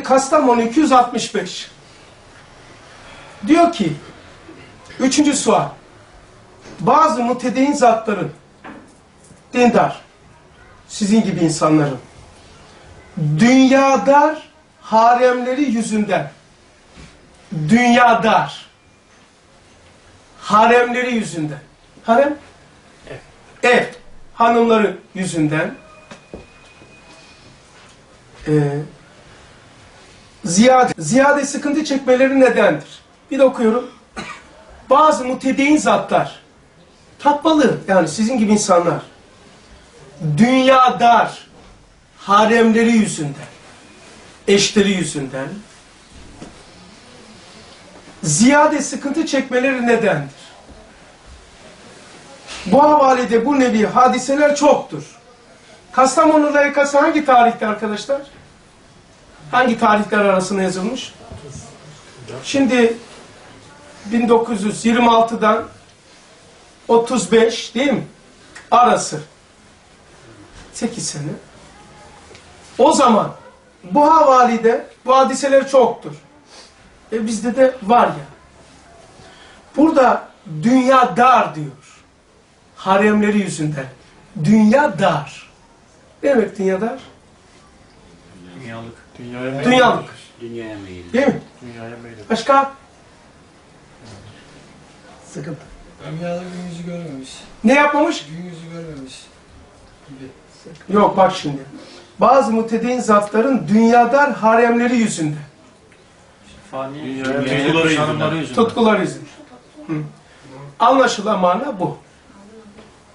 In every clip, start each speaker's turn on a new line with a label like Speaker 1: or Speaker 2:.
Speaker 1: Kastamonu 265. Diyor ki, üçüncü sual. Bazı mutedeyin zatların, dindar, sizin gibi insanların, dünyadar haremleri yüzünden, dünyadar haremleri yüzünden, harem, ev, hanımları yüzünden, eee ziyade, ziyade sıkıntı çekmeleri nedendir? Bir de okuyorum. Bazı mutedeyin zatlar, takvalı yani sizin gibi insanlar, dünyadar haremleri yüzünden, eşleri yüzünden, ziyade sıkıntı çekmeleri nedendir? Bu havalede bu nevi hadiseler çoktur. Kastamonu layıkası hangi tarihte arkadaşlar? Hangi tarihler arasında yazılmış? Şimdi 1926'dan 35 değil mi? Arası. 8 sene. O zaman bu havalide bu hadiseler çoktur. E bizde de var ya. Burada dünya dar diyor. Haremleri yüzünden. Dünya dar. Ne demek dünya dar?
Speaker 2: Dünyalık. Dünyaya meyil.
Speaker 1: Dünyalık.
Speaker 3: Dünyaya meyil.
Speaker 1: Değil mi?
Speaker 2: Dünyaya meyil.
Speaker 1: Başka? Sıkıntı.
Speaker 4: Dünyada gün yüzü görmemiş.
Speaker 1: Ne yapmamış?
Speaker 4: Gün yüzü görmemiş. Gibi.
Speaker 1: Yok bak şimdi. Bazı mutedeyin zatların dünyadar haremleri yüzünden.
Speaker 3: Fani
Speaker 2: Dünyaya
Speaker 3: meyil hanımları
Speaker 2: yüzünden.
Speaker 1: Tutkular yüzünden. Hı. Anlaşılan mana bu.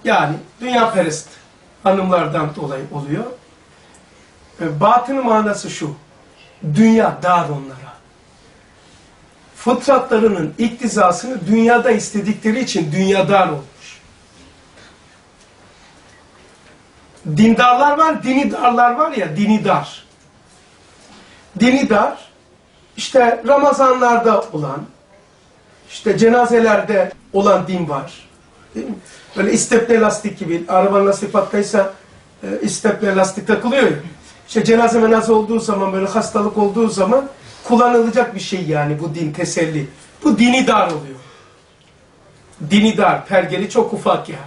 Speaker 1: Yani dünya perest hanımlardan dolayı oluyor. Batını manası şu. Dünya dar onlara. Fıtratlarının iktizasını dünyada istedikleri için dünya dar olmuş. Dindarlar var, dini darlar var ya, dini dar. Dini dar, işte Ramazanlarda olan, işte cenazelerde olan din var. Böyle istepne lastik gibi, arabanın lastik patlaysa e, istepne lastik takılıyor ya. İşte cenaze menazı olduğu zaman, böyle hastalık olduğu zaman kullanılacak bir şey yani bu din teselli. Bu dini dar oluyor. Dini dar, pergeli çok ufak yani.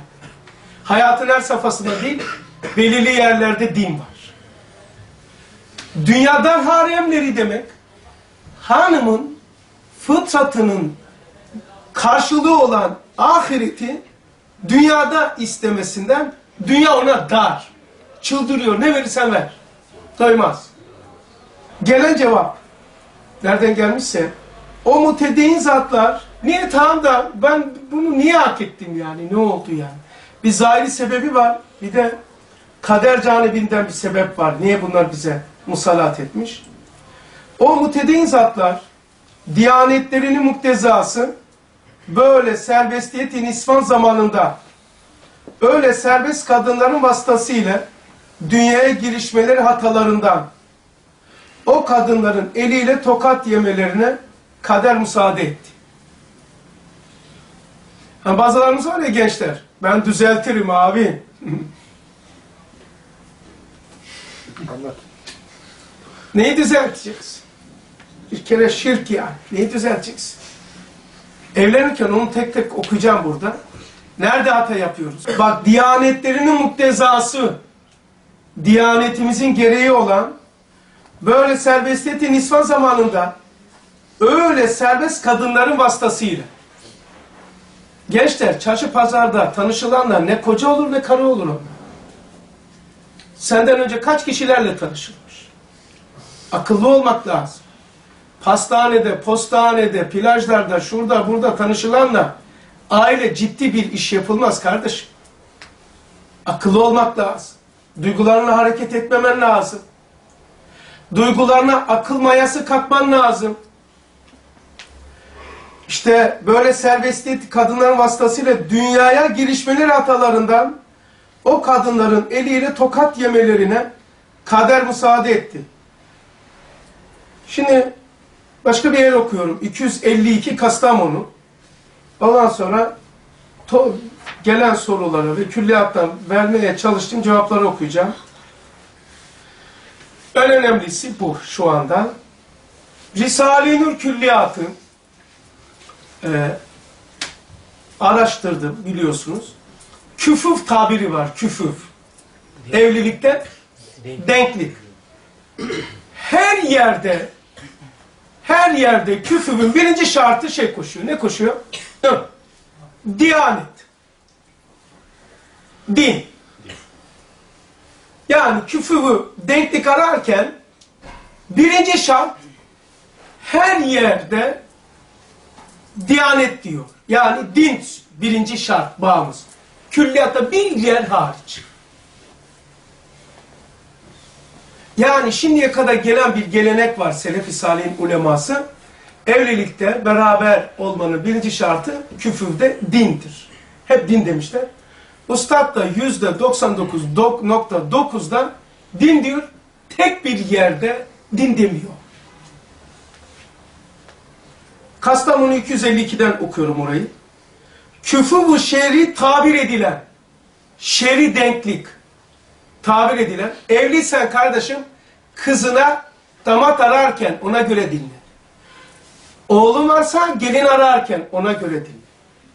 Speaker 1: Hayatın her safhasında değil, belirli yerlerde din var. Dünyadan haremleri demek, hanımın fıtratının karşılığı olan ahireti dünyada istemesinden dünya ona dar. Çıldırıyor. Ne verirsen ver. Doymaz. Gelen cevap nereden gelmişse o mutedeyin zatlar niye tamam da ben bunu niye hak ettim yani ne oldu yani. Bir zahiri sebebi var bir de kader canibinden bir sebep var. Niye bunlar bize musallat etmiş? O mutedeyin zatlar diyanetlerinin muktezası böyle serbestiyetin ispan zamanında öyle serbest kadınların vasıtasıyla dünyaya girişmeleri hatalarından o kadınların eliyle tokat yemelerine kader müsaade etti. Ha, bazılarımız var ya gençler, ben düzeltirim abi.
Speaker 2: Anlat.
Speaker 1: Neyi düzelteceksin? Bir kere şirk yani. Neyi düzelteceksin? Evlenirken onu tek tek okuyacağım burada. Nerede hata yapıyoruz? Bak diyanetlerinin muktezası, diyanetimizin gereği olan böyle serbestiyetin nisvan zamanında öyle serbest kadınların vasıtasıyla gençler çarşı pazarda tanışılanlar ne koca olur ne karı olur onlar. Senden önce kaç kişilerle tanışılmış? Akıllı olmak lazım. Pastanede, postanede, plajlarda, şurada, burada tanışılanla aile ciddi bir iş yapılmaz kardeşim. Akıllı olmak lazım. Duygularına hareket etmemen lazım. Duygularına akıl mayası katman lazım. İşte böyle serbestiyet kadınların vasıtasıyla dünyaya girişmeleri hatalarından o kadınların eliyle tokat yemelerine kader müsaade etti. Şimdi başka bir yer okuyorum. 252 Kastamonu. Ondan sonra gelen soruları ve külliyattan vermeye çalıştığım cevapları okuyacağım. En önemlisi bu şu anda. Risale-i Nur Külliyatı e, araştırdım biliyorsunuz. Küfüf tabiri var, küfüf. Evlilikte denklik. Her yerde her yerde küfüfün birinci şartı şey koşuyor. Ne koşuyor? Diyanet. Din. Yani küfüfü denklik ararken birinci şart her yerde diyanet diyor. Yani din birinci şart bağımız. Külliyatta bir yer hariç. Yani şimdiye kadar gelen bir gelenek var Selefi Salih'in uleması. Evlilikte beraber olmanın birinci şartı küfürde dindir. Hep din demişler. Ustad da yüzde 99.9'da din diyor. Tek bir yerde din demiyor. Kastamonu 252'den okuyorum orayı. Küfü şer'i tabir edilen, şer'i denklik tabir edilen, evliysen kardeşim kızına damat ararken ona göre dinle. Oğlun varsa gelin ararken ona göre dinle.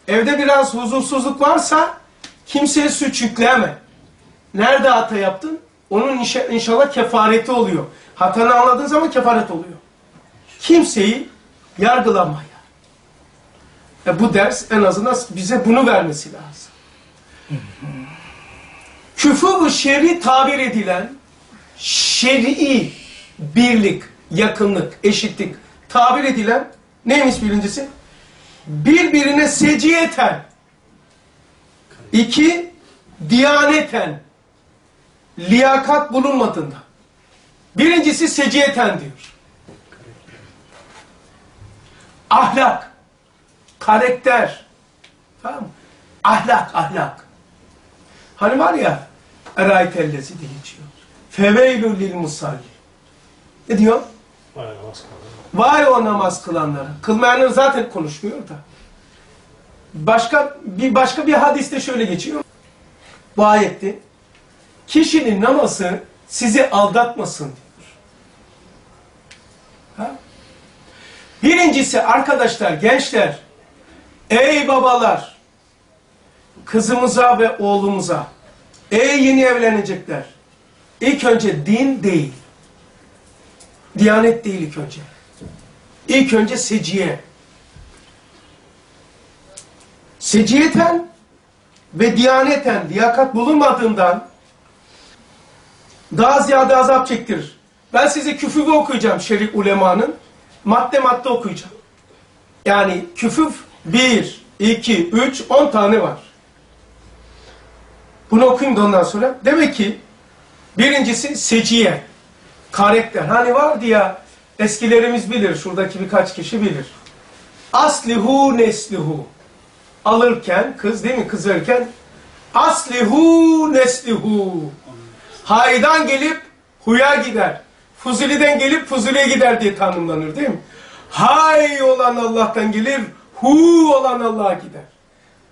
Speaker 1: Evde biraz huzursuzluk varsa kimseye suç yükleme. Nerede hata yaptın? Onun inşa- inşallah kefareti oluyor. Hatanı anladığın zaman kefaret oluyor. Kimseyi yargılamaya. E bu ders en azından bize bunu vermesi lazım. Küfür şer'i tabir edilen şer'i birlik, yakınlık, eşitlik tabir edilen neymiş birincisi? Birbirine seciyeten iki diyaneten liyakat bulunmadığında birincisi seciyeten diyor. Ahlak, karakter, tamam? Ahlak, ahlak. Hani var ya, eraytellezi diye geçiyor. Feveylül lil musalli. Ne diyor? Vay o namaz kılanlara. Kılmayanları zaten konuşmuyor da. Başka bir başka bir hadiste şöyle geçiyor. Bu ayette kişinin namazı sizi aldatmasın diyor. Ha? Birincisi arkadaşlar, gençler, ey babalar, kızımıza ve oğlumuza, ey yeni evlenecekler, ilk önce din değil, diyanet değil ilk önce. İlk önce seciye. Seciyeten ve diyaneten liyakat bulunmadığından daha ziyade azap çektirir. Ben size küfüfü okuyacağım şerif ulemanın. Madde madde okuyacağım. Yani küfüf 1, 2, 3, 10 tane var. Bunu okuyayım da ondan sonra. Demek ki birincisi seciye. Karakter. Hani vardı ya eskilerimiz bilir. Şuradaki birkaç kişi bilir. Aslihu neslihu. Alırken kız değil mi? Kız verirken aslihu neslihu. Haydan gelip huya gider. Fuzuliden gelip fuzuliye gider diye tanımlanır değil mi? Hay olan Allah'tan gelir, hu olan Allah'a gider.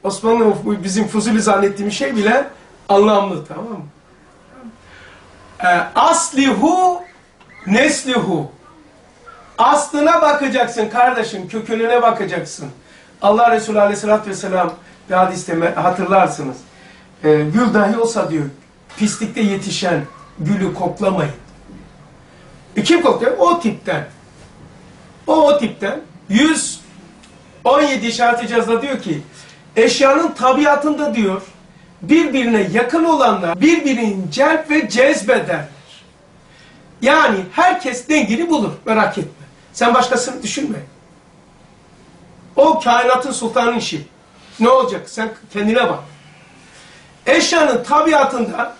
Speaker 1: Osmanlı bizim fuzuli zannettiğimiz şey bile anlamlı tamam mı? Ee, aslihu neslihu. Aslına bakacaksın kardeşim, kökününe bakacaksın. Allah Resulü Aleyhisselatü Vesselam bir hadiste hatırlarsınız. Ee, gül dahi olsa diyor, pislikte yetişen gülü koklamayın. E kim kokluyor? O tipten. O o tipten. 117 işaret cihazda diyor ki, eşyanın tabiatında diyor, birbirine yakın olanlar birbirini celp ve cezbederler. Yani herkes dengini bulur, merak etme. Sen başkasını düşünme. O kainatın sultanın işi. Ne olacak? Sen kendine bak. Eşyanın tabiatında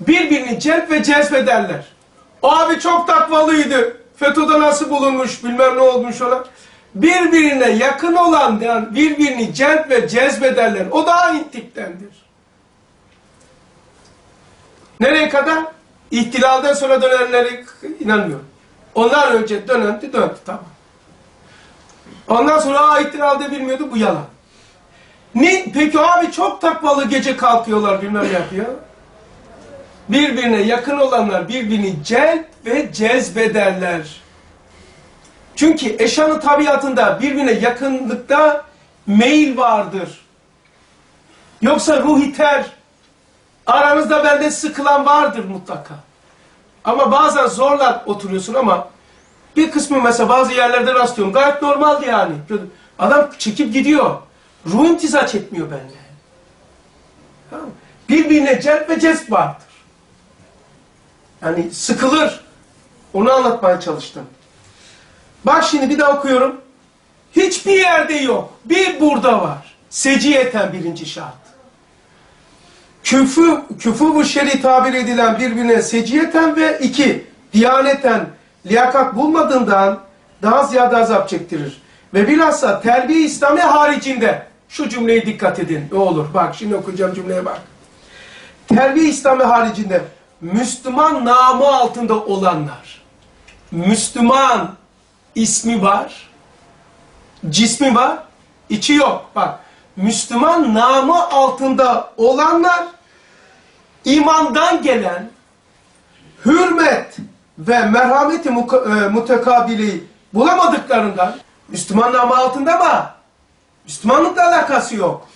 Speaker 1: birbirini celp ve cezbederler. O abi çok takvalıydı. FETÖ'de nasıl bulunmuş, bilmem ne olmuş ona. Birbirine yakın olan, yani birbirini celp ve cezbederler. O da aynı tiptendir. Nereye kadar? İhtilalden sonra dönenlere inanmıyorum. Ondan önce dönendi, döndü tamam. Ondan sonra aa ihtilalde bilmiyordu, bu yalan. Ne? Peki abi çok takvalı gece kalkıyorlar, bilmem ne yapıyor. Birbirine yakın olanlar birbirini celp ve cezbederler. Çünkü eşyanın tabiatında birbirine yakınlıkta meyil vardır. Yoksa ruh iter. Aranızda bende sıkılan vardır mutlaka. Ama bazen zorla oturuyorsun ama bir kısmı mesela bazı yerlerde rastlıyorum. Gayet normaldi yani. Adam çekip gidiyor. Ruh imtizaç etmiyor benimle. Birbirine celp ve cezb vardır. Yani sıkılır. Onu anlatmaya çalıştım. Bak şimdi bir daha okuyorum. Hiçbir yerde yok. Bir burada var. Seciyeten birinci şart. Küfü, küfü bu şer'i tabir edilen birbirine seciyeten ve iki, diyaneten liyakat bulmadığından daha ziyade azap çektirir. Ve bilhassa terbiye İslami haricinde şu cümleye dikkat edin. Ne olur bak şimdi okuyacağım cümleye bak. Terbiye İslami haricinde Müslüman namı altında olanlar Müslüman ismi var, cismi var, içi yok. Bak, Müslüman namı altında olanlar imandan gelen hürmet ve merhameti e, mutekabili bulamadıklarından Müslüman namı altında ama Müslümanlıkla alakası yok.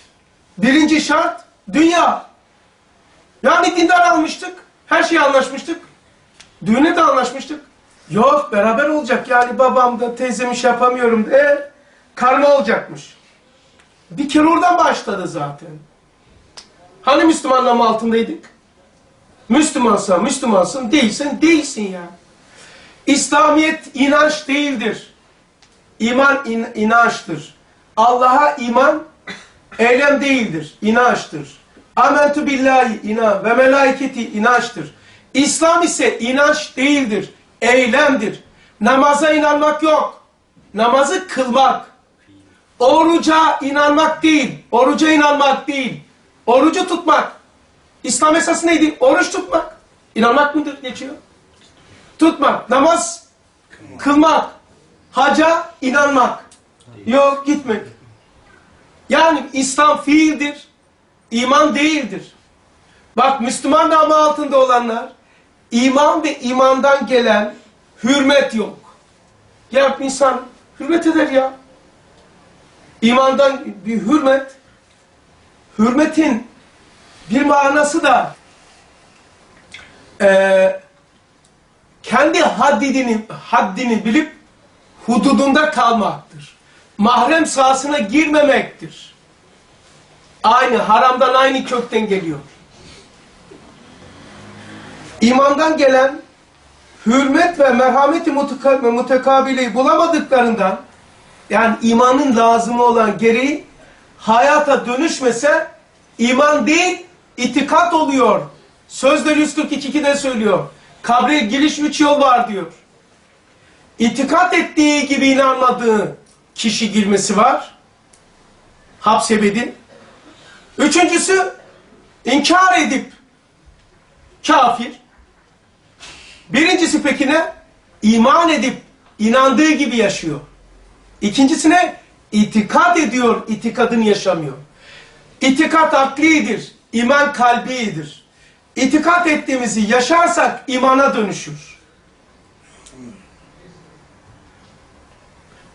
Speaker 1: Birinci şart dünya. Yani dindar almıştık, her şeyi anlaşmıştık. Düğüne de anlaşmıştık. Yok beraber olacak yani babam da teyzem iş yapamıyorum de karma olacakmış. Bir kere oradan başladı zaten. Hani Müslümanlama altındaydık? Müslümansan Müslümansın değilsen değilsin ya. İslamiyet inanç değildir. İman in, inançtır. Allah'a iman eylem değildir, inançtır. Amentu billahi inan ve melaiketi inançtır. İslam ise inanç değildir, eylemdir. Namaza inanmak yok. Namazı kılmak. Oruca inanmak değil, oruca inanmak değil. Orucu tutmak. İslam esası neydi? Oruç tutmak. İnanmak mıdır? Geçiyor. Tutmak. Namaz kılmak. Haca inanmak. Yok gitmek. Yani İslam fiildir. iman değildir. Bak Müslüman namı altında olanlar iman ve imandan gelen hürmet yok. Ya insan hürmet eder ya. İmandan bir hürmet hürmetin bir manası da eee kendi haddini, haddini bilip hududunda kalmaktır. Mahrem sahasına girmemektir. Aynı, haramdan aynı kökten geliyor. İmandan gelen hürmet ve merhameti mutekabileyi bulamadıklarından yani imanın lazımı olan gereği hayata dönüşmese iman değil itikat oluyor. Sözleri 142'de söylüyor. Kabre giriş üç yol var diyor. İtikat ettiği gibi inanmadığı kişi girmesi var. Hapsebedin. Üçüncüsü inkar edip kafir. Birincisi peki ne? İman edip inandığı gibi yaşıyor. İkincisine itikat ediyor, itikadını yaşamıyor. İtikat aklidir, iman kalbidir. İtikat ettiğimizi yaşarsak imana dönüşür.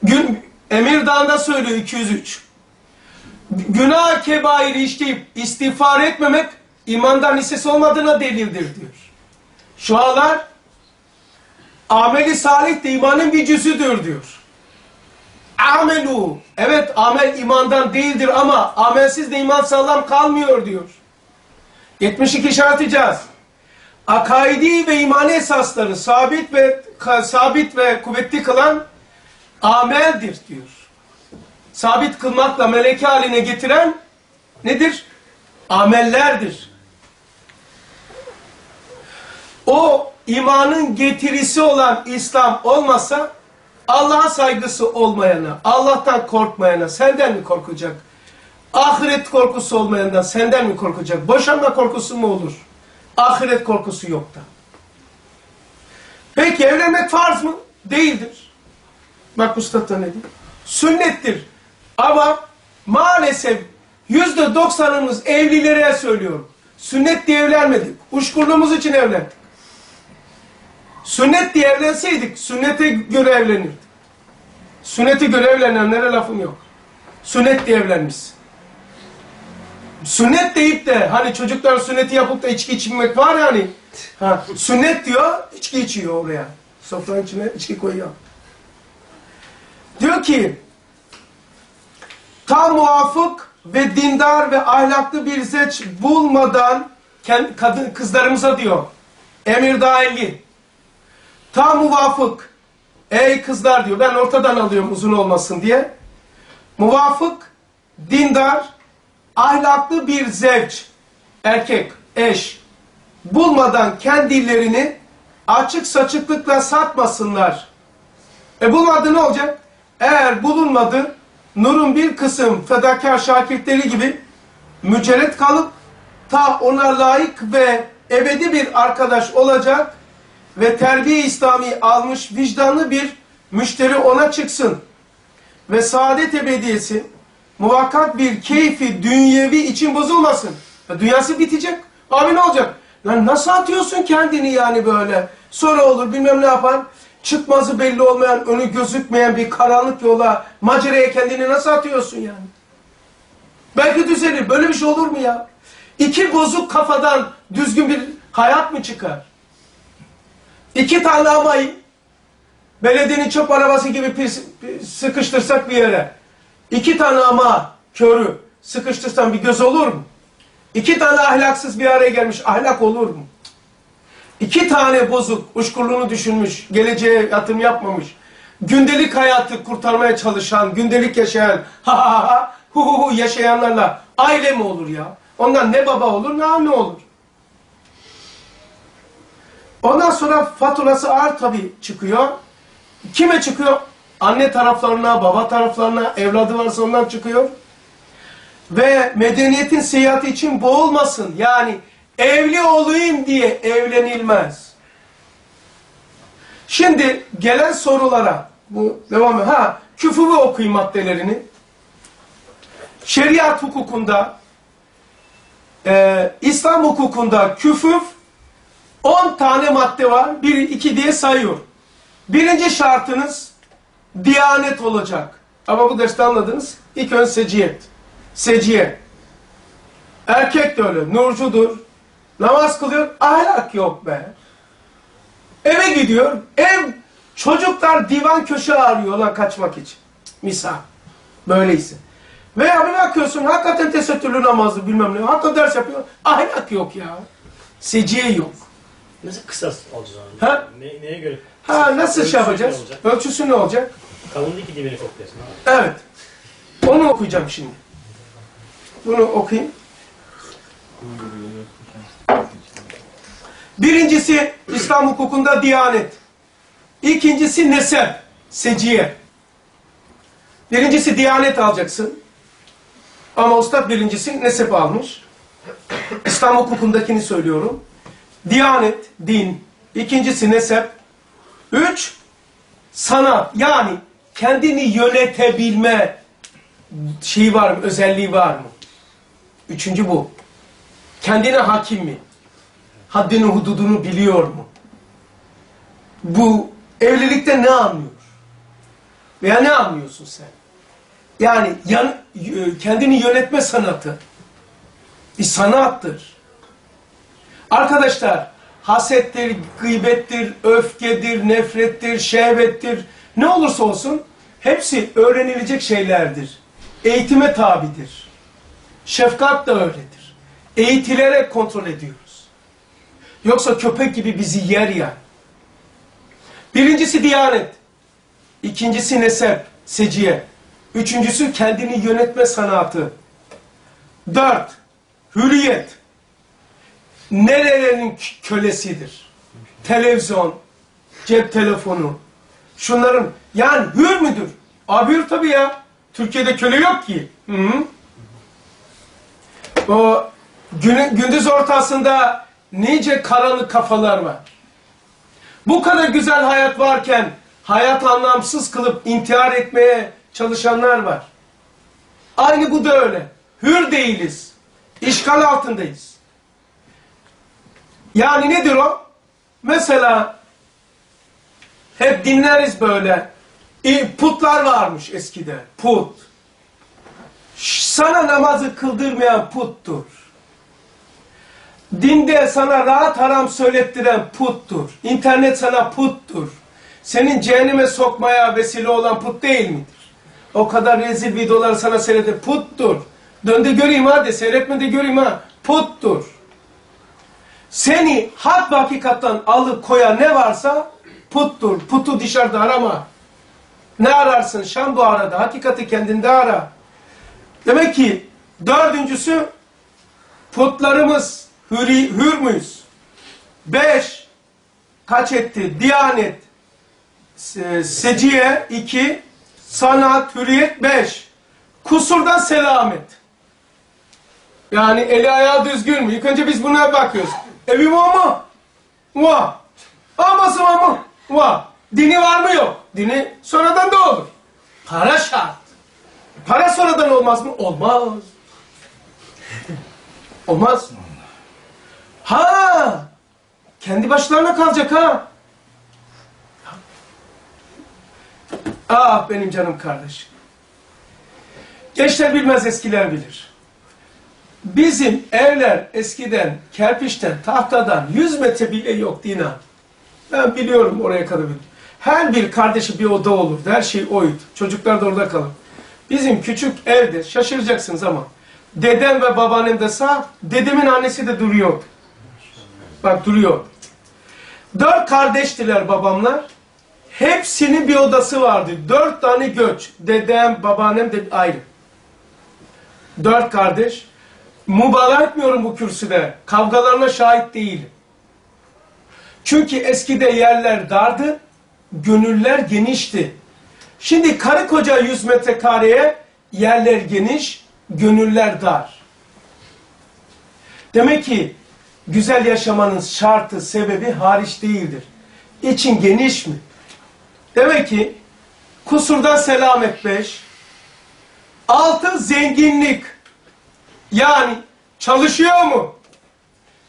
Speaker 1: Gün, Emir Dağı'nda söylüyor 203. Günah kebairi işleyip istiğfar etmemek imandan hissesi olmadığına delildir diyor. Şualar ameli salih de imanın bir cüzüdür diyor. Amelu. Evet amel imandan değildir ama amelsiz de iman sağlam kalmıyor diyor. 72 işareteceğiz. Akaidi ve imani esasları sabit ve sabit ve kuvvetli kılan ameldir diyor. Sabit kılmakla meleke haline getiren nedir? Amellerdir. O imanın getirisi olan İslam olmasa Allah'a saygısı olmayana, Allah'tan korkmayana senden mi korkacak? Ahiret korkusu olmayandan senden mi korkacak? Boşanma korkusu mu olur? Ahiret korkusu yok da. Peki evlenmek farz mı? Değildir. Bak Üstad ne diyor? Sünnettir. Ama maalesef yüzde doksanımız evlilere söylüyorum. Sünnet diye evlenmedik. Uşkurluğumuz için evlendik. Sünnet diye evlenseydik sünnete göre evlenirdik. Sünneti göre evlenenlere lafım yok. Sünnet diye evlenmiş. Sünnet deyip de hani çocuklar sünneti yapıp da içki içmek var ya hani. Ha, sünnet diyor, içki içiyor oraya. Sofranın içine içki koyuyor. Diyor ki tam muvafık ve dindar ve ahlaklı bir zeç bulmadan kadın kızlarımıza diyor. Emir dahilli. Tam muvafık. Ey kızlar diyor. Ben ortadan alıyorum uzun olmasın diye. Muvafık, dindar, ahlaklı bir zevç, erkek, eş bulmadan kendilerini açık saçıklıkla satmasınlar. E bulmadı ne olacak? Eğer bulunmadı, Nur'un bir kısım fedakar şakirtleri gibi mücerret kalıp ta ona layık ve ebedi bir arkadaş olacak ve terbiye İslami almış vicdanlı bir müşteri ona çıksın. Ve saadet ebediyesi muvakkat bir keyfi dünyevi için bozulmasın. Ya dünyası bitecek. Abi ne olacak? Lan nasıl atıyorsun kendini yani böyle? Sonra olur bilmem ne yapar. Çıkmazı belli olmayan, önü gözükmeyen bir karanlık yola, maceraya kendini nasıl atıyorsun yani? Belki düzelir. Böyle bir şey olur mu ya? İki bozuk kafadan düzgün bir hayat mı çıkar? İki tane amayı belediyenin çöp arabası gibi pis, pis- sıkıştırsak bir yere. İki tane ama körü sıkıştırsan bir göz olur mu? İki tane ahlaksız bir araya gelmiş ahlak olur mu? İki tane bozuk, uçkurluğunu düşünmüş, geleceğe yatırım yapmamış, gündelik hayatı kurtarmaya çalışan, gündelik yaşayan, ha ha ha, hu hu hu yaşayanlarla aile mi olur ya? Ondan ne baba olur ne anne olur. Ondan sonra faturası ağır tabii çıkıyor. Kime çıkıyor? Anne taraflarına, baba taraflarına, evladı varsa ondan çıkıyor. Ve medeniyetin seyahati için boğulmasın. Yani evli olayım diye evlenilmez. Şimdi gelen sorulara bu devam. Ha, küfürü okuyayım maddelerini. Şeriat hukukunda e, İslam hukukunda küfüf 10 tane madde var. 1 2 diye sayıyor. Birinci şartınız diyanet olacak. Ama bu derste anladınız. İlk önce seciyet. Seciye. Erkek de öyle. Nurcudur. Namaz kılıyor. Ahlak yok be. Eve gidiyor. Ev çocuklar divan köşe arıyorlar kaçmak için. Misal. Böyleyse. Veya bir bakıyorsun hakikaten tesettürlü namazı bilmem ne. Hatta ders yapıyor. Ahlak yok ya. Seciye yok.
Speaker 5: Nasıl kısas alacağız onu?
Speaker 1: Ha?
Speaker 5: Ne, neye göre?
Speaker 1: Ha nasıl
Speaker 5: Ölçüsü
Speaker 1: şey
Speaker 5: ne
Speaker 1: yapacağız?
Speaker 5: olacak?
Speaker 1: Ölçüsü ne olacak?
Speaker 5: Kalınlığı iki dibini abi.
Speaker 1: Evet. Onu okuyacağım şimdi. Bunu okuyayım. Birincisi İslam hukukunda diyanet. İkincisi nesep, seciye. Birincisi diyanet alacaksın. Ama ustad birincisi nesep almış. İslam hukukundakini söylüyorum. Diyanet, din. İkincisi nesep. Üç, sanat. Yani kendini yönetebilme şeyi var mı, özelliği var mı? Üçüncü bu. Kendine hakim mi? Haddini hududunu biliyor mu? Bu evlilikte ne anlıyor? Veya ne anlıyorsun sen? Yani yan, kendini yönetme sanatı bir sanattır. Arkadaşlar hasettir, gıybettir, öfkedir, nefrettir, şehvettir ne olursa olsun hepsi öğrenilecek şeylerdir. Eğitime tabidir. Şefkat da öyledir. Eğitilerek kontrol ediyoruz. Yoksa köpek gibi bizi yer ya. Birincisi diyanet. İkincisi nesep, seciye. Üçüncüsü kendini yönetme sanatı. Dört, hürriyet. Nerelerin kölesidir? Televizyon, cep telefonu. Şunların, yani hür müdür? Abi hür tabii ya. Türkiye'de köle yok ki. Hı -hı. O günü, gündüz ortasında nice karanlık kafalar var. Bu kadar güzel hayat varken hayat anlamsız kılıp intihar etmeye çalışanlar var. Aynı bu da öyle. Hür değiliz. İşgal altındayız. Yani nedir o? Mesela hep dinleriz böyle. E, putlar varmış eskide. Put. Sana namazı kıldırmayan puttur. Dinde sana rahat haram söylettiren puttur. İnternet sana puttur. Senin cehenneme sokmaya vesile olan put değil midir? O kadar rezil videolar sana seyredir. Puttur. Dön de göreyim hadi. Seyretme de göreyim ha. Puttur. Seni hak hakikattan alıp koyan ne varsa puttur. Putu dışarıda arama. Ne ararsın? Şam bu arada. Hakikati kendinde ara. Demek ki dördüncüsü putlarımız hüri, hür müyüz? Beş kaç etti? Diyanet se- seciye iki sanat, hürriyet beş kusurdan selamet. Yani eli ayağı düzgün mü? İlk önce biz buna bakıyoruz. Evi var mı? Var. Aması var mı? Var. Dini var mı? Yok. Dini sonradan da olur. Para şart. Para sonradan olmaz mı? Olmaz. Olmaz. Ha! Kendi başlarına kalacak ha. Ah benim canım kardeşim. Gençler bilmez eskiler bilir. Bizim evler eskiden kerpiçten, tahtadan 100 metre bile yok Dina. Ben biliyorum oraya kadar. Her bir kardeşi bir oda olurdu. Her şey oydu. Çocuklar da orada kalır. Bizim küçük evde şaşıracaksınız ama dedem ve babaannem de sağ, dedemin annesi de duruyor. Bak duruyor. Dört kardeştiler babamlar. Hepsinin bir odası vardı. Dört tane göç. Dedem, babaannem de ayrı. Dört kardeş. Mübalağa etmiyorum bu kürsüde. Kavgalarına şahit değilim. Çünkü eskide yerler dardı, gönüller genişti. Şimdi karı koca 100 metrekareye yerler geniş, gönüller dar. Demek ki güzel yaşamanın şartı, sebebi hariç değildir. İçin geniş mi? Demek ki kusurdan selamet beş, altı zenginlik. Yani çalışıyor mu?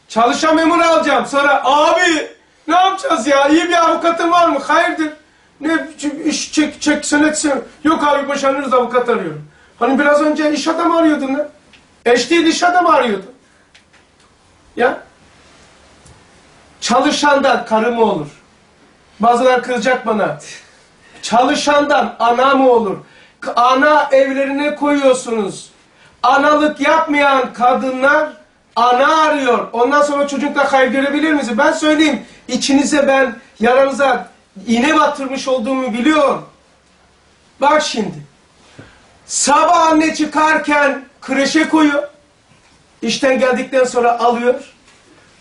Speaker 1: Çalışan memur alacağım. Sonra abi ne yapacağız ya? İyi bir avukatın var mı? Hayırdır? Ne iş çek, çeksin etsin. Yok abi boşanırız avukat arıyorum. Hani biraz önce iş adamı arıyordun lan. Eş değil iş adamı arıyordun. Ya. Çalışandan karı mı olur? Bazıları kızacak bana. Çalışandan ana mı olur? Ana evlerine koyuyorsunuz. Analık yapmayan kadınlar ana arıyor. Ondan sonra çocukla hayır görebilir misiniz? Ben söyleyeyim. İçinize ben yaranıza iğne batırmış olduğumu biliyorum. Bak şimdi. Sabah anne çıkarken kreşe koyuyor. İşten geldikten sonra alıyor.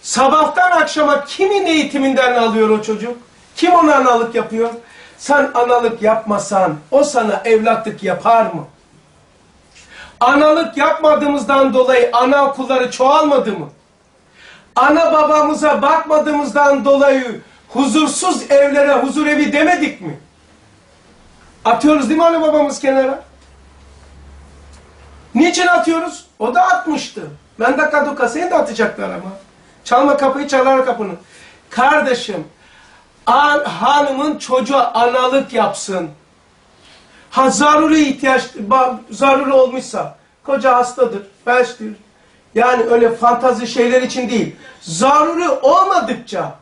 Speaker 1: Sabahtan akşama kimin eğitiminden alıyor o çocuk? Kim ona analık yapıyor? Sen analık yapmasan o sana evlatlık yapar mı? Analık yapmadığımızdan dolayı anaokulları çoğalmadı mı? Ana babamıza bakmadığımızdan dolayı huzursuz evlere huzur evi demedik mi? Atıyoruz değil mi ana babamız kenara? Niçin atıyoruz? O da atmıştı. Mendaka duka seni de atacaklar ama. Çalma kapıyı çalar kapını. Kardeşim, an, hanımın çocuğa analık yapsın. Ha zaruri ihtiyaç, zaruri olmuşsa, koca hastadır, felçtir. Yani öyle fantazi şeyler için değil. Zaruri olmadıkça,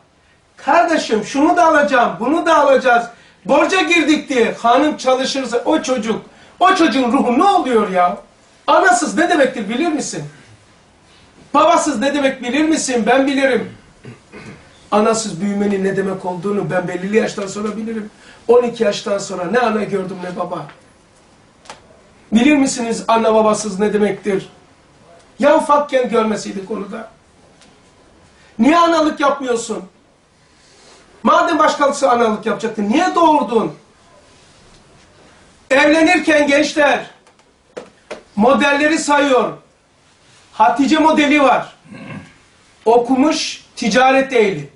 Speaker 1: kardeşim şunu da alacağım, bunu da alacağız. Borca girdik diye hanım çalışırsa o çocuk, o çocuğun ruhu ne oluyor ya? Anasız ne demektir bilir misin? Babasız ne demek bilir misin? Ben bilirim. Anasız büyümenin ne demek olduğunu ben belirli yaştan sonra bilirim. 12 yaştan sonra ne ana gördüm ne baba. Bilir misiniz anne babasız ne demektir? Ya ufakken görmeseydik onu da. Niye analık yapmıyorsun? Madem başkası analık yapacaktı, niye doğurdun? Evlenirken gençler, modelleri sayıyor. Hatice modeli var. Okumuş, ticaret ehli.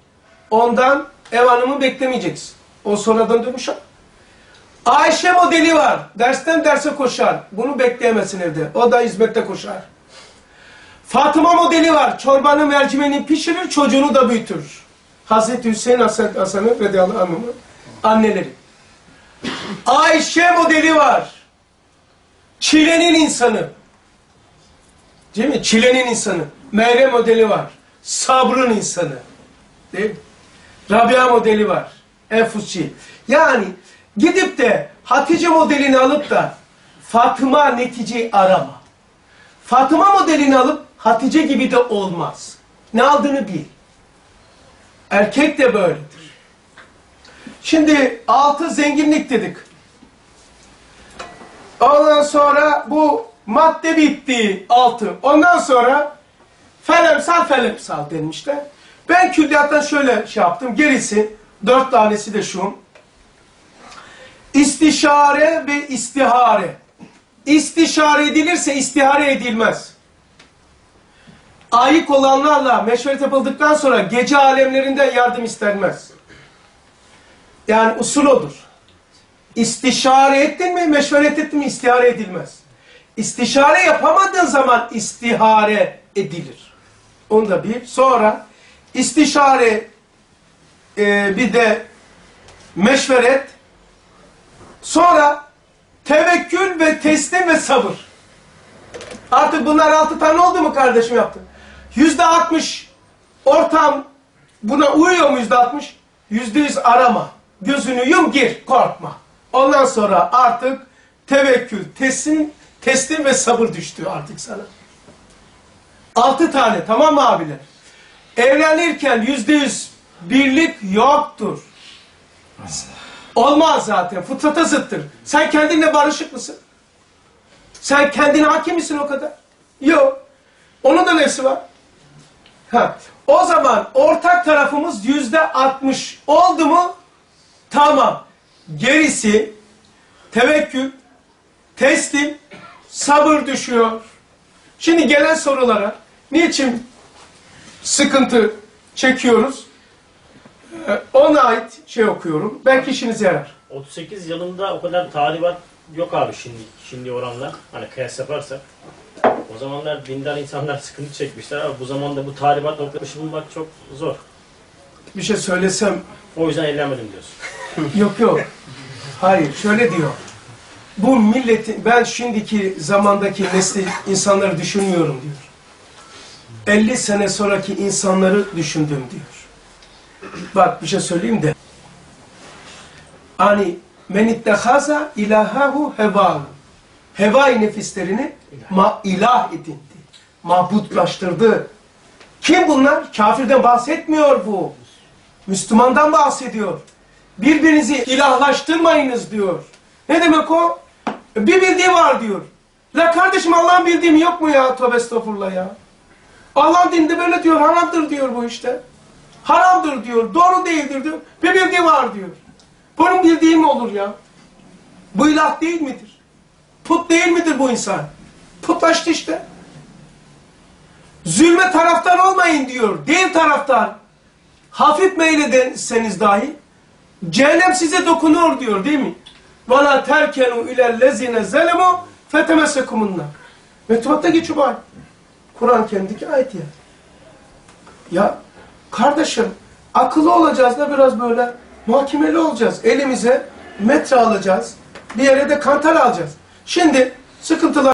Speaker 1: Ondan ev hanımı beklemeyeceksin. O sonradan dönmüş. Ayşe modeli var. Dersten derse koşar. Bunu bekleyemezsin evde. O da hizmette koşar. Fatıma modeli var. Çorbanı mercimeğini pişirir, çocuğunu da büyütür. Hazreti Hüseyin Hasan, Hasan'ın radıyallahu anh'ın anneleri. Ayşe modeli var. Çilenin insanı. Değil mi? Çilenin insanı. Meryem modeli var. Sabrın insanı. Değil mi? Rabia modeli var. Enfusçi. Yani gidip de Hatice modelini alıp da Fatıma neticeyi arama. Fatıma modelini alıp Hatice gibi de olmaz. Ne aldığını bil. Erkek de böyledir. Şimdi altı zenginlik dedik. Ondan sonra bu madde bitti altı. Ondan sonra felemsal felemsal denmişler. Ben külliyattan şöyle şey yaptım. Gerisi dört tanesi de şu. İstişare ve istihare. İstişare edilirse istihare edilmez. Ayık olanlarla meşveret yapıldıktan sonra gece alemlerinden yardım istenmez. Yani usul odur. İstişare ettin mi, meşveret ettin mi istihare edilmez. İstişare yapamadığın zaman istihare edilir. Onu da bir. Sonra istişare e, bir de meşveret. Sonra tevekkül ve teslim ve sabır. Artık bunlar altı tane oldu mu kardeşim yaptı? Yüzde altmış ortam buna uyuyor mu yüzde altmış? Yüzde yüz arama. Gözünü yum gir korkma. Ondan sonra artık tevekkül, teslim, teslim ve sabır düştü artık sana. Altı tane tamam mı abiler? Evlenirken yüzde yüz birlik yoktur. Olmaz zaten. Fıtrata zıttır. Sen kendinle barışık mısın? Sen kendine hakim misin o kadar? Yok. Onun da nefsi var. Ha. O zaman ortak tarafımız yüzde altmış oldu mu? Tamam. Gerisi tevekkül, teslim, sabır düşüyor. Şimdi gelen sorulara niçin sıkıntı çekiyoruz? Ee, ona ait şey okuyorum. Belki işinize yarar.
Speaker 5: 38 yılında o kadar talibat yok abi şimdi şimdi oranla. Hani kıyas yaparsak. O zamanlar dindar insanlar sıkıntı çekmişler ama bu zamanda bu talibat noktası bulmak çok zor.
Speaker 1: Bir şey söylesem
Speaker 5: O yüzden evlenmedim diyorsun.
Speaker 1: Yok yok. Hayır şöyle diyor. Bu milletin ben şimdiki zamandaki nesli insanları düşünmüyorum diyor. 50 sene sonraki insanları düşündüm diyor. Bak bir şey söyleyeyim de. Hani men ittehaza ilahahu hevahu. Hevai nefislerini ma ilah edindi. Mabutlaştırdı. Kim bunlar? Kafirden bahsetmiyor bu. Müslümandan bahsediyor. Birbirinizi ilahlaştırmayınız diyor. Ne demek o? Bir bildiği var diyor. La kardeşim Allah'ın bildiği mi yok mu ya? Tövbe estağfurullah ya. Allah'ın dininde böyle diyor. Haramdır diyor bu işte. Haramdır diyor. Doğru değildir diyor. Bir bildiği var diyor. Bunun bildiği mi olur ya? Bu ilah değil midir? Put değil midir bu insan? Putlaştı işte. Zulme taraftar olmayın diyor. Değil taraftar. Hafif meyledenseniz dahi cehennem size dokunuyor diyor değil mi? وَلَا تَرْكَنُوا اِلَى الَّذِينَ زَلَمُوا فَتَمَسَكُمُ النَّارِ Mektubatta geçiyor bu ayet. Kur'an kendiki ayet ya. Ya kardeşim akıllı olacağız da biraz böyle muhakemeli olacağız. Elimize metre alacağız. Bir yere de kantar alacağız. Şimdi sıkıntılar